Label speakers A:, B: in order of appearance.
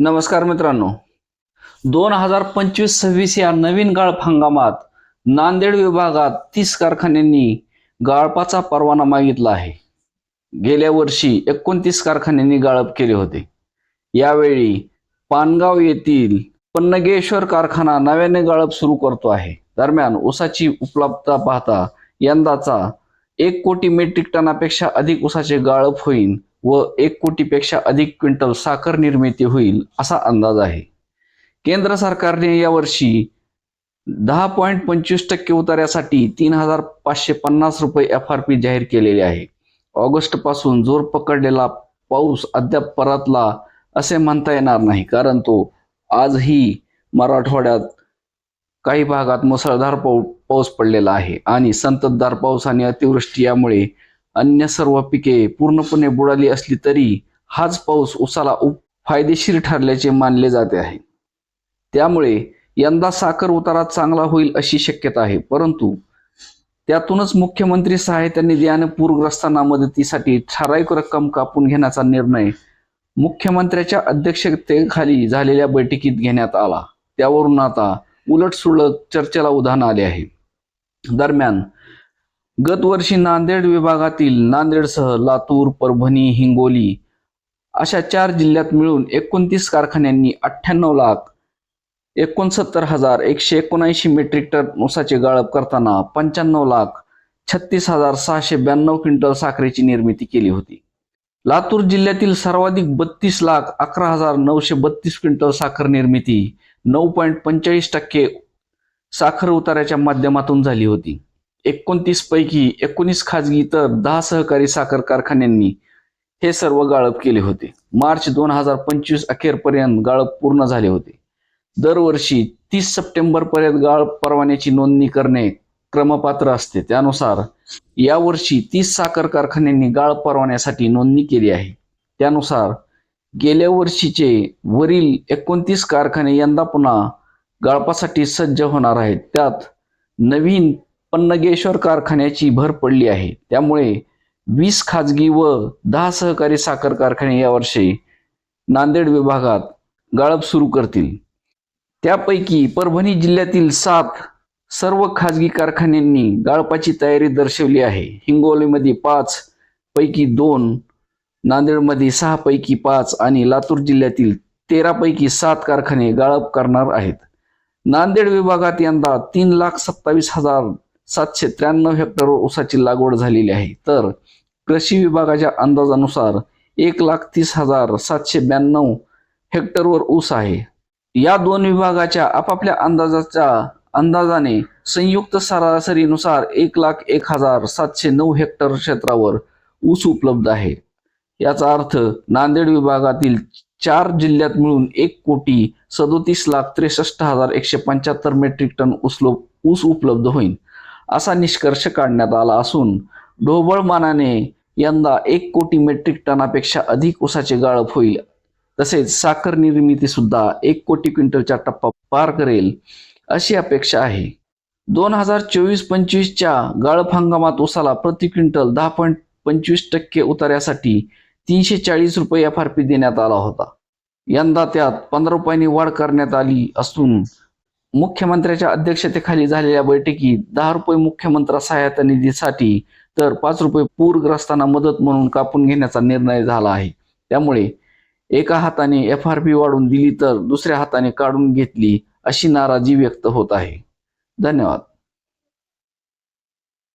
A: नमस्कार मित्रांनो. दोन हजार पंचवीस सव्वीस या नवीन गाळप हंगामात नांदेड विभागात तीस कारखान्यांनी गाळपाचा परवाना मागितला आहे. गेल्या वर्षी एकोणतीस कारखान्यांनी गाळप केले होते. यावेळी पानगाव येथील पन्नगेश्वर कारखाना नव्याने गाळप सुरू करतो आहे. दरम्यान ऊसाची उपलब्धता पाहता यंदाचा एक कोटी मेट्रिक टनापेक्षा अधिक ऊसाचे गाळप होईल व एक कोटीपेक्षा अधिक क्विंटल साखर निर्मिती होईल असा अंदाज आहे. केंद्र सरकारने यावर्षी दहा पॉईंट पंचवीस टक्के उतार्यासाठी तीन हजार पाचशे पन्नास रुपये एफ आर पी जाहीर केलेले आहे. ऑगस्टपासून जोर पकडलेला पाऊस अद्याप परतला असे म्हणता येणार नाही कारण तो आजही मराठवाड्यात काही भागात मुसळधार पाऊ पाऊस पडलेला आहे. आणि संततधार पाऊस आणि अतिवृष्टी यामुळे अन्य सर्व पिके पूर्णपणे बुडाली असली तरी हाच पाऊस उसाला उप फायदेशीर ठरल्याचे मानले जाते आहे. त्यामुळे यंदा साखर उतारा चांगला होईल अशी शक्यता आहे. परंतु त्यातूनच मुख्यमंत्री सहायता निधी आणि पूरग्रस्तांना मदतीसाठी ठराविक रक्कम कापून घेण्याचा निर्णय मुख्यमंत्र्याच्या अध्यक्षतेखाली झालेल्या बैठकीत घेण्यात आला. त्यावरून आता उलटसुलट चर्चेला उधाण आले आहे. दरम्यान गत वर्षी नांदेड विभागातील नांदेडसह लातूर परभणी हिंगोली अशा चार जिल्ह्यात मिळून एकोणतीस कारखान्यांनी अठ्ठ्याण्णव लाख एकोणसत्तर हजार एकशे एकोणऐंशी मेट्रिक टन ऊसाचे गाळप करताना पंच्याण्णव लाख छत्तीस हजार सहाशे ब्याण्णव क्विंटल साखरेची निर्मिती केली होती. लातूर जिल्ह्यातील सर्वाधिक बत्तीस लाख अकरा हजार नऊशे बत्तीस क्विंटल साखर निर्मिती नऊ पॉईंट पंचेचाळीस टक्के साखर उताराच्या माध्यमातून झाली होती. एकोणतीस पैकी एकोणीस खाजगी तर दहा सहकारी साखर कारखान्यांनी हे सर्व गाळप केले होते. मार्च दोन हजार पंचवीस अखेरपर्यंत गाळप पूर्ण झाले होते. दरवर्षी तीस सप्टेंबर पर्यंत गाळप परवान्याची नोंदणी करणे क्रमपात्र असते. त्यानुसार यावर्षी तीस साखर कारखान्यांनी गाळप परवान्यासाठी नोंदणी केली आहे. त्यानुसार गेल्या वर्षीचे वरील एकोणतीस कारखाने यंदा पुन्हा गाळपासाठी सज्ज होणार आहेत. त्यात नवीन पन्नगेश्वर कारखान्याची भर पडली आहे. त्यामुळे वीस खाजगी व दहा सहकारी साखर कारखाने यावर्षी नांदेड विभागात गाळप सुरू करतील. त्यापैकी परभणी जिल्ह्यातील सात सर्व खाजगी कारखान्यांनी गाळपाची तयारी दर्शवली आहे. हिंगोलीमध्ये पाच पैकी दोन नांदेडमध्ये सहा पैकी पाच आणि लातूर जिल्ह्यातील तेरा पैकी सात कारखाने गाळप करणार आहेत. नांदेड विभागात यंदा तीन लाख सत्तावीस हजार सातशे त्र्याण्णव हेक्टरवर ऊसाची लागवड झालेली आहे. तर कृषी विभागाच्या अंदाजानुसार एक लाख तीस हजार सातशे ब्याण्णव हेक्टरवर ऊस आहे. या दोन विभागाच्या आपापल्या अंदाजाच्या अंदाजाने संयुक्त सरासरीनुसार एक लाख एक हजार सातशे नऊ हेक्टर क्षेत्रावर ऊस उपलब्ध आहे. याचा अर्थ नांदेड विभागातील चार जिल्ह्यात मिळून एक कोटी सदोतीस लाख त्रेसष्ट हजार एकशे पंच्याहत्तर मेट्रिक टन ऊसलो ऊस उपलब्ध होईल असा निष्कर्ष काढण्यात आला असून ढोबळमानाने यंदा एक कोटी मेट्रिक टनापेक्षा अधिक ऊसाचे गाळप होईल. तसेच साखर निर्मिती सुद्धा एक कोटी क्विंटलचा टप्पा पार करेल अशी अपेक्षा आहे. दोन हजार चोवीस पंचवीसच्या गाळप हंगामात ऊसाला प्रति क्विंटल दहा पॉईंट पंचवीस टक्के उतार्यासाठी तीनशे चाळीस रुपये एफ आर पी देण्यात आला होता. यंदा त्यात पंधरा रुपयांनी वाढ करण्यात आली असून मुख्यमंत्र्याच्या अध्यक्षतेखाली झालेल्या बैठकीत दहा रुपये मुख्यमंत्री सहायता निधीसाठी तर पाच रुपये पूरग्रस्तांना मदत म्हणून कापून घेण्याचा निर्णय झाला आहे. त्यामुळे एका हाताने एफ आर पी वाढून दिली तर दुसऱ्या हाताने काढून घेतली अशी नाराजी व्यक्त होत आहे. धन्यवाद.